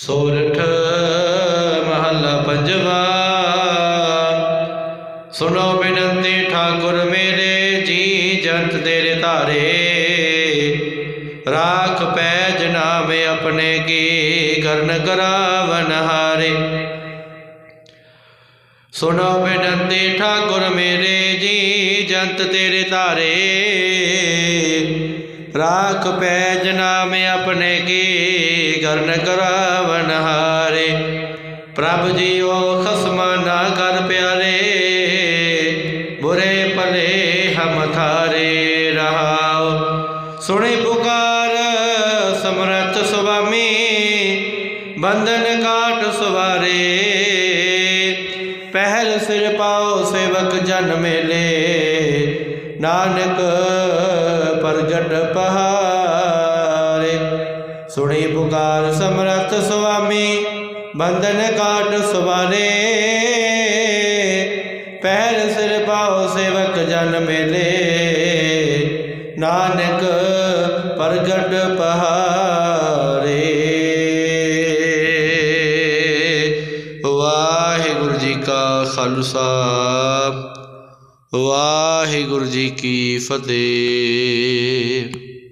ਸੋਰਠ ਮਹੱਲਾ ਪੰਜਵਾ। ਸੁਣੋ ਬਿਨੰਤੀ, ਠਾਕੁਰ ਮੇਰੇ, ਜੀ ਜੰਤ ਤੇਰੇ ਧਾਰੇ। ਰਾਖ ਪੈਜ ਨਾਮ ਆਪਣੇ ਕੀ ਕਰਨ ਕਰਾਵਨ ਹਾਰੇ। ਸੁਨੋ ਬਿਨੰਤੀ, ਠਾਕੁਰ ਮੇਰੇ, ਜੀ ਜੰਤ ਤੇਰੇ ਧਾਰੇ। ਰਾਖ ਪੈਜ ਮੈਂ ਆਪਣੇ ਕੀ ਕਰਨ ਕਰਾਵਨ ਹਾਰੇ। ਪ੍ਰਭ ਜੀਓ ਖਸਮਾ ਨਾ ਕਰ ਪਿਆਰੇ, ਬੁਰੇ ਭਲੇ ਹਮ ਥਾਰੇ ਰਹਾਓ। ਸੁਣੇ ਪੁਕਾਰ ਸਮਰਥ ਸੁਆਮੀ, ਬੰਧਨ ਕਾਟ ਸਵਾਰੇ। ਪਹਿਲ ਸਿਰ ਪਾਓ ਸੇਵਕ ਜਨ ਮੇਲੇ। ਨਾਨਕ ਪ੍ਰਗਟ ਪਹਾਰੇ, ਸੁਣੀ ਪੁਕਾਰ ਸਮਰੱਥ ਸੁਆਮੀ, ਬੰਧਨ ਕਾਟ ਸੁਵਾਰੇ ਪਹਿਲ ਸਿਰ ਪਾਓ ਸੇਵਕ ਜਨ ਮੇਲੇ, ਨਾਨਕ ਪ੍ਰਗਟ ਪਹਾਰੇ। ਵਾਹਿਗੁਰੂ ਜੀ ਕਾ ਖਾਲਸਾ। ਵਾਹਿਗੁਰੂ ਜੀ ਕੀ ਫਤਿਹ।